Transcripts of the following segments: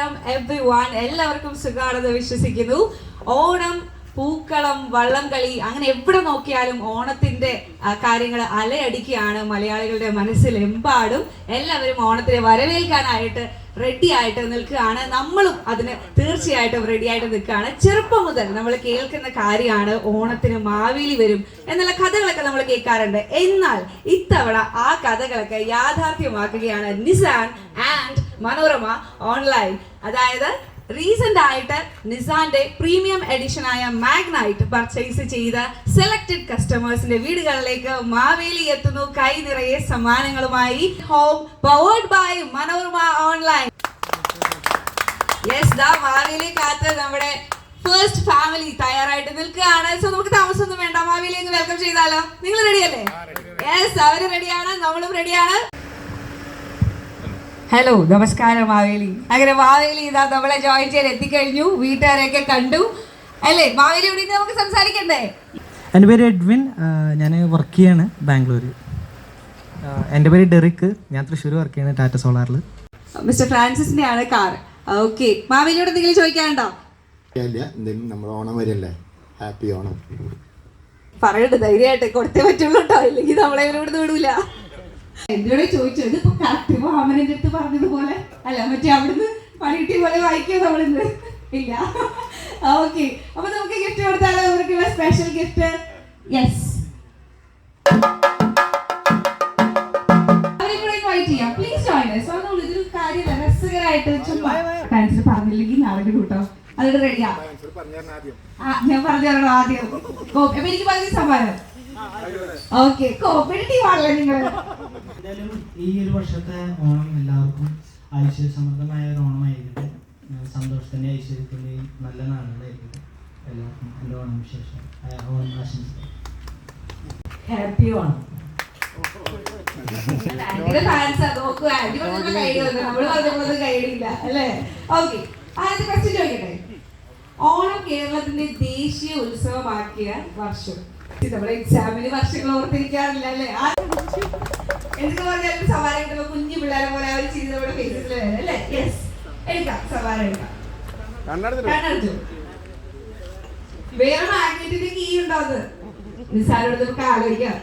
നമസ്കാരം every one എല്ലാവർക്കും സുഖാണെന്ന് വിശ്വസിക്കുന്നു. ഓണം പൂക്കളം വള്ളംകളി അങ്ങനെ എവിടെ നോക്കിയാലും ഓണത്തിന്റെ കാര്യങ്ങൾ അലയടിക്കുകയാണ് മലയാളികളുടെ മനസ്സിൽ എമ്പാടും എല്ലാവരും ഓണത്തിനെ വരവേൽക്കാനായിട്ട് റെഡി ആയിട്ട് നിൽക്കുകയാണ്. നമ്മളും അതിന് തീർച്ചയായിട്ടും റെഡി ആയിട്ട് നിൽക്കുകയാണ്. ചെറുപ്പം മുതൽ നമ്മൾ കേൾക്കുന്ന കാര്യമാണ് ഓണത്തിന് മാവേലി വരും എന്നുള്ള കഥകളൊക്കെ നമ്മൾ കേൾക്കാറുണ്ട്. എന്നാൽ ഇത്തവണ ആ കഥകളൊക്കെ യാഥാർത്ഥ്യമാക്കുകയാണ്. നിസാൻ ആൻഡ് മനോരമ ഓൺലൈൻ അതായത് റീസെന്റ് ആയിട്ട് നിസാന്റെ പ്രീമിയം എഡിഷൻ ആയ മാഗ്നൈറ്റ് പർച്ചേസ് ചെയ്ത സെലക്ടഡ് കസ്റ്റമേഴ്സിന്റെ വീടുകളിലേക്ക് മാവേലി എത്തുന്നു. കൈ നിറയെ സമ്മാനങ്ങളുമായി. Home powered by Manorama online yes ദാ മാവേലി കാത്ത് നമ്മുടെ ഫസ്റ്റ് ഫാമിലി തയ്യാറായിട്ട് നിൽക്കുകയാണ്. സോ നമുക്ക് താമസമൊന്നും വേണ്ട. മാവേലി വെൽക്കം ചെയ്താലോ? നിങ്ങൾ റെഡിയല്ലേ യെസ് അവർ റെഡിയാണ് നമ്മളും റെഡിയാണ് ഹലോ നമസ്കാരം മാവേലി. അങ്ങനെ മാവേലി ഇതാ നമ്മളെ ജോയിൻ ചെയ്യാൻ എത്തിക്കഴിഞ്ഞു. വീട്ടുകാരെയൊക്കെ കണ്ടു. അല്ലേ മാവേലി ഇവിടെ നമുക്ക് സംസാരിക്കണ്ടേ? എന്റെ പേര് എഡ്വിൻ ഞാൻ വർക്ക് ചെയ്യാണ് ബാംഗ്ലൂർ എന്റെ പേര് ഡെറിക്ക് ഞാൻ തൃശ്ശൂർ വർക്ക് ചെയ്യാണ് ടാറ്റ സോളാറിൽ മിസ്റ്റർ ഫ്രാൻസിസിന്റെ ആണ് കാർ ഓക്കെ. മാവേലിയോട് എന്തെങ്കിലും ചോദിക്കാനുണ്ടോ? ഇല്ല എന്തെങ്കിലും നമ്മൾ ഓണം വരല്ലേ? ഹാപ്പി ഓണം. പറയണ്ട ധൈര്യമായിട്ട് കൊടുത്തേ പറ്റുള്ളൂ കേട്ടോ ഇല്ലെങ്കിൽ നമ്മളെ ഇവരോട് വിടൂല എന്തിനോട് ചോദിച്ചു ഇതിപ്പോ കറക്റ്റ് വാമനന്റെ അടുത്ത് പറഞ്ഞതുപോലെ അല്ല മറ്റേ അവിടുന്ന് പണി കിട്ടിയ പോലെ വായിക്കോ നമ്മളിന്ന്. ഇല്ല. ഓക്കെ അപ്പൊ നമുക്ക് ഗിഫ്റ്റ് കൊടുത്താലോ? നമുക്കുള്ള സ്പെഷ്യൽ ഗിഫ്റ്റ് യെസ് പറഞ്ഞില്ലെങ്കിൽ നാളെ കൂട്ടോ. റെഡിയാ ഞാൻ പറഞ്ഞു ആദ്യം. അപ്പൊ എനിക്ക് സമ്മാനം ഓക്കെ കോപ്പറേറ്റീവ് ആണല്ലോ നിങ്ങൾ. എന്തായാലും ഈ ഒരു വർഷത്തെ ഓണം എല്ലാവർക്കും ഐശ്വര്യസമൃദ്ധമായ ഒരു ഓണമായിരിക്കട്ടെ. സന്തോഷത്തിന്റെ ഐശ്വര്യത്തിന്റെയും നല്ല നാളുകളായിരിക്കട്ടെ. എല്ലാവർക്കും എന്റെ ഓണം വിശേഷം ഓണം ആശംസിക്കാം. ഹാപ്പി ഓണം. ഓണം കേരളത്തിന്റെ ദേശീയ ഉത്സവമാക്കിയ വർഷം. നമ്മുടെ എക്സാമിന് വർഷങ്ങൾ ഓർത്തിരിക്കാറില്ല അല്ലേ? ആ- എന്തൊക്കെ പറഞ്ഞാലും സവാരി കിട്ടുമ്പോ കുഞ്ഞു പിള്ളേരെ പോലെ അവർ ചെയ്ത് നമ്മുടെ ഫേസസിൽ വരും അല്ലേ? യെസ് എടുക്കാം സവാരി എടുക്കാം. കണ്ണടച്ചു? വേറെ മാഗ്നറ്റിന്റെ കീ ഉണ്ടോ അത്? നിസ്സാരോട് നമുക്ക് ആലോചിക്കാം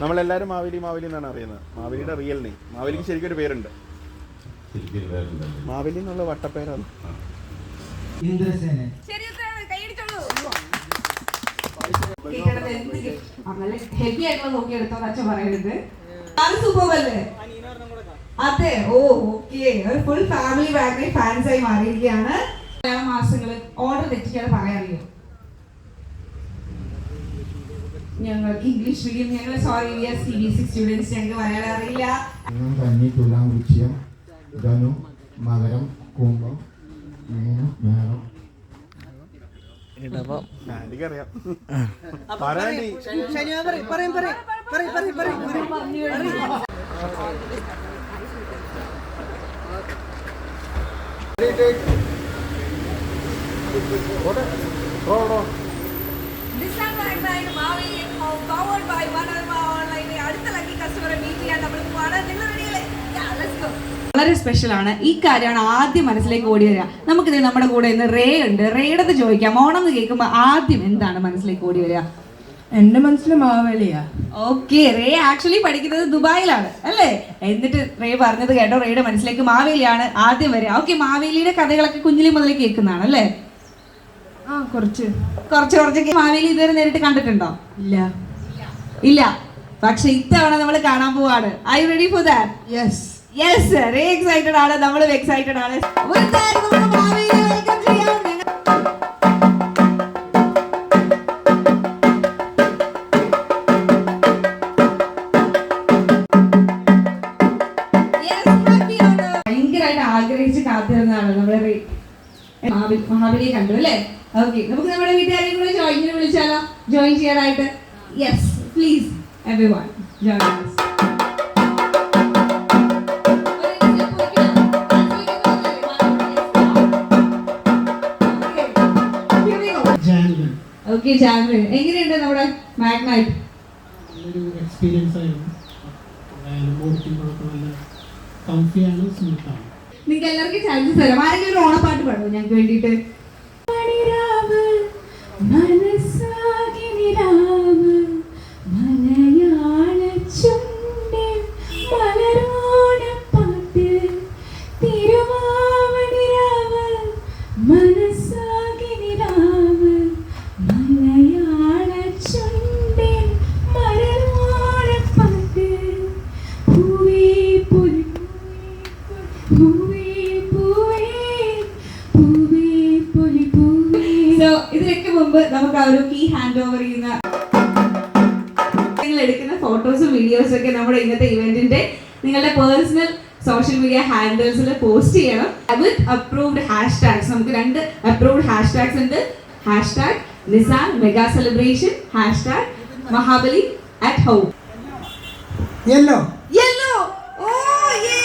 നമ്മളെല്ലാരും മാവേലി മാവേലി എന്നാണ് അറിയുന്നത്. മാവേലിയുടെ റിയൽ നെയിം മാവേലിക്ക് ശരിക്കും ഒരു പേരുണ്ട്. മാവേലി എന്നുള്ള വട്ടപ്പേരാണ്. ഇന്ദ്രസേനൻ കേൾക്കണത് എന്ത് കേ- ആ, നല്ല പറയരുത് അത്. ഓ ഓക്കെ ഫുൾ ഫാമിലി ബാക്കിൽ ഫാൻസ് ആയി മാറിയിരിക്കുകയാണ്. മാസങ്ങൾ ഓർഡർ തെറ്റിക്കാതെ പറയാറിയോ? ഞങ്ങൾക്ക് ഇംഗ്ലീഷ് മീഡിയം ഞങ്ങൾ sorry we C B C students ഞങ്ങൾക്ക് മലയാളം തുലാം ധനു മകരം കുംഭം മീനം മേളം Online അടുത്ത ലക്കി കസ്റ്റമറെ മീറ്റ് ചെയ്യാൻ നമ്മൾ ലെറ്റ്സ് ഗോ വളരെ സ്പെഷ്യൽ ആണ്. ഈ കാര്യമാണ് ആദ്യം മനസ്സിലേക്ക് ഓടി വരിക. നമുക്കിത് നമ്മുടെ കൂടെ ഇന്ന് റേ ഉണ്ട്. റേയുടെ ചോദിക്കാം. ഓണം എന്ന് കേൾക്കുമ്പോൾ ആദ്യം എന്താണ് മനസ്സിലേക്ക് ഓടി വരിക? എന്റെ മനസ്സിൽ മാവേലിയാ. ഓക്കെ റേ ആക്ച്വലി പഠിക്കുന്നത് ദുബായിലാണ്. അല്ലേ? എന്നിട്ട് റേ പറഞ്ഞത് കേട്ടോ റേയുടെ മനസ്സിലേക്ക് മാവേലിയാണ് ആദ്യം വരെ ഓക്കെ മാവേലിയുടെ കഥകളൊക്കെ കുഞ്ഞിലി മുതൽ കേൾക്കുന്നതാണ് അല്ലേ? ആ കുറച്ച്. കുറച്ച് കുറച്ച് മാവേലി ഇതുവരെ നേരിട്ട് കണ്ടിട്ടുണ്ടോ? ഇല്ല. ഇല്ല. പക്ഷെ ഇത്തവണ നമ്മൾ കാണാൻ പോവാണ്. I ready for that yes yes ray excited ആണ്. നമ്മളും എക്സൈറ്റഡ് ആണ്. ആഗ്രഹിച്ച് കാത്തിരുന്നതാണ് നമ്മുടെ മഹാബലിയെ കണ്ടു അല്ലേ? ഓക്കെ നമുക്ക് നമ്മുടെ വീട്ടുകാരെയും കൂടെ ജോയിൻ വിളിച്ചാലോ? ജോയിൻ ചെയ്യാനായിട്ട്? Yes please every one join okay January എങ്ങനെയുണ്ട് നമ്മുടെ മാഗ്നൈറ്റ് എക്സ്പീരിയൻസ് ആയിരുന്നു. നിങ്ങൾക്ക് എല്ലാവർക്കും ചാൻസ് തരാം ആരെങ്കിലും ഒരു ഓണപ്പാട്ട് പാടുമോ? ഞങ്ങൾക്ക് വേണ്ടിയിട്ട് ഹാൻഡ് ഓവർ ചെയ്യുന്ന നിങ്ങൾ എടുക്കുന്ന ഫോട്ടോസും വീഡിയോസും ഒക്കെ നമ്മുടെ ഇന്നത്തെ ഇവന്റിന്റെ നിങ്ങളുടെ പേഴ്സണൽ സോഷ്യൽ മീഡിയ ഹാൻഡിൽസിൽ പോസ്റ്റ് ചെയ്യണം. വിത്ത് അപ്രൂവ്ഡ് ഹാഷ് ടാഗ്സ് നമുക്ക് രണ്ട് അപ്രൂവ്ഡ് ഹാഷ് ടാഗ്സ് ഉണ്ട്. Hash tag Nissan mega celebration hash tag Mahabali at home yellow yellow oh yay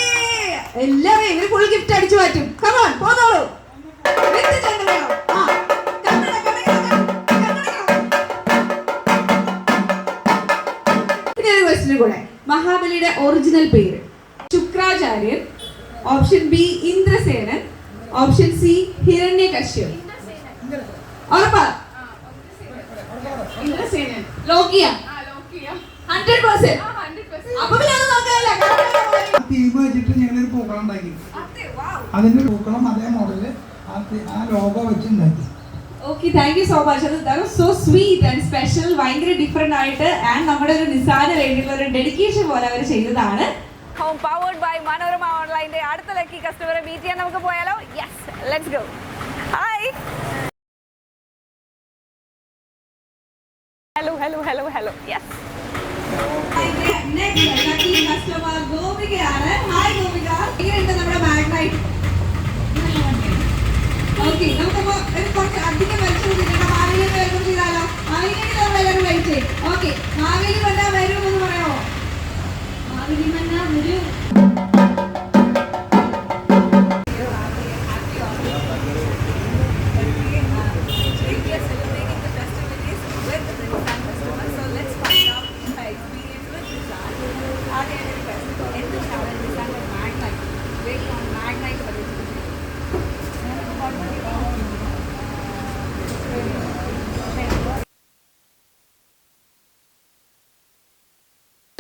എല്ലാവരും ഇവർ ഫുൾ ഗിഫ്റ്റ് അടിച്ചു മാറ്റും. കമോൺ പോന്നോളൂ. ആ, ക്വസ്റ്റിന് കൂടെ മഹാബലിയുടെ ഒറിജിനൽ പേര്. Shukracharyan option B Indrasenan option C Hiranyakashyap ഉറപ്പാ? ഇന്ദ്രസേനൻ. ലോകിയ ഹൺഡ്രഡ് പെർസെന്റ് അപ്പൊ പിന്നെ അത് നോക്കാനില്ല. ആ തീം വെച്ചിട്ട് ഞങ്ങളൊരു പൂക്കളം ഉണ്ടാക്കി. അതിന്റെ പൂക്കളം അതേ മോഡൽ ആ ലോഗോ വെച്ച് ഉണ്ടാക്കി okay thank you so much അത് സോ സ്വീറ്റ് ആൻഡ് സ്പെഷ്യൽ ഭയങ്കര ഡിഫറെന്റ് ആയിട്ട് ആൻഡ് നമ്മുടെ ഒരു നിസാന് വേണ്ടിയുള്ള ഒരു ഡെഡിക്കേഷൻ പോലെ അവർ ചെയ്തതാണ്. ഹോം പവേർഡ് ബൈ മനോരമ ഓൺലൈന്റെ അടുത്ത ലക്കി കസ്റ്റമറെ മീറ്റ് ചെയ്യാൻ നമുക്ക് പോയാലോ? Yes let's go hi hello hello hello hello yes customer ഗോപികയാണ് hi Gopika ഇങ്ങനെയുണ്ട് നമ്മുടെ മാഗ്നൈറ്റ് ഓക്കെ നമുക്കപ്പോ ഒരു കുറച്ച് അധികം വലിച്ചു കൂട്ടിയിട്ട് മാവേലി വെൽക്കം ചെയ്താലോ മാവേലിക്ക് നമ്മൾ എല്ലാവരും വെയിറ്റ് ചെയ്യും ഓക്കെ മാവേലി വന്നാ വരും എന്ന് പറയാമോ? മാവേലി വന്നാ വരും.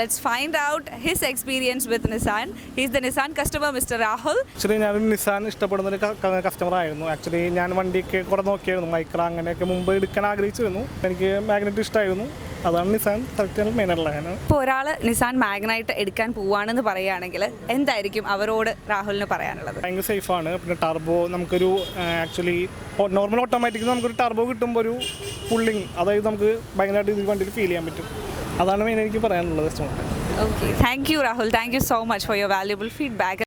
Let's find out his experience with Nissan He's the Nissan customer mister Rahul actually ഞാൻ നിസാൻ ഇഷ്ടപ്പെടുന്ന ഒരു കസ്റ്റമർ ആയിരുന്നു. ആക്ച്വലി ഞാൻ വണ്ടിയൊക്കെ കുറെ നോക്കിയായിരുന്നു. മൈക്ര അങ്ങനെയൊക്കെ മുമ്പ് എടുക്കാൻ ആഗ്രഹിച്ചിരുന്നു. എനിക്ക് മാഗ്നറ്റ് ഇഷ്ടമായിരുന്നു അതാണ് നിസാൻ സെലക്ട് ഞാൻ. ഇപ്പോൾ ഒരാൾ നിസാൻ മാഗ്നൈറ്റ് എടുക്കാൻ പോവാണെന്ന് പറയുകയാണെങ്കിൽ എന്തായിരിക്കും അവരോട് രാഹുലിന് പറയാനുള്ളത്? ഭയങ്കര സേഫാണ് പിന്നെ ടർബോ നമുക്കൊരു ആക്ച്വലി നോർമൽ ഓട്ടോമാറ്റിക് നമുക്കൊരു ടർബോ കിട്ടുമ്പോൾ ഒരു പുള്ളിങ് അതായത് നമുക്ക് ഭയങ്കരമായിട്ട് ഈ വണ്ടിയിൽ ഫീൽ ചെയ്യാൻ പറ്റും. അതാണ് മെയിൻ എനിക്ക് പറയാനുള്ളത് thank you Rahul thank you so much for your valuable feedback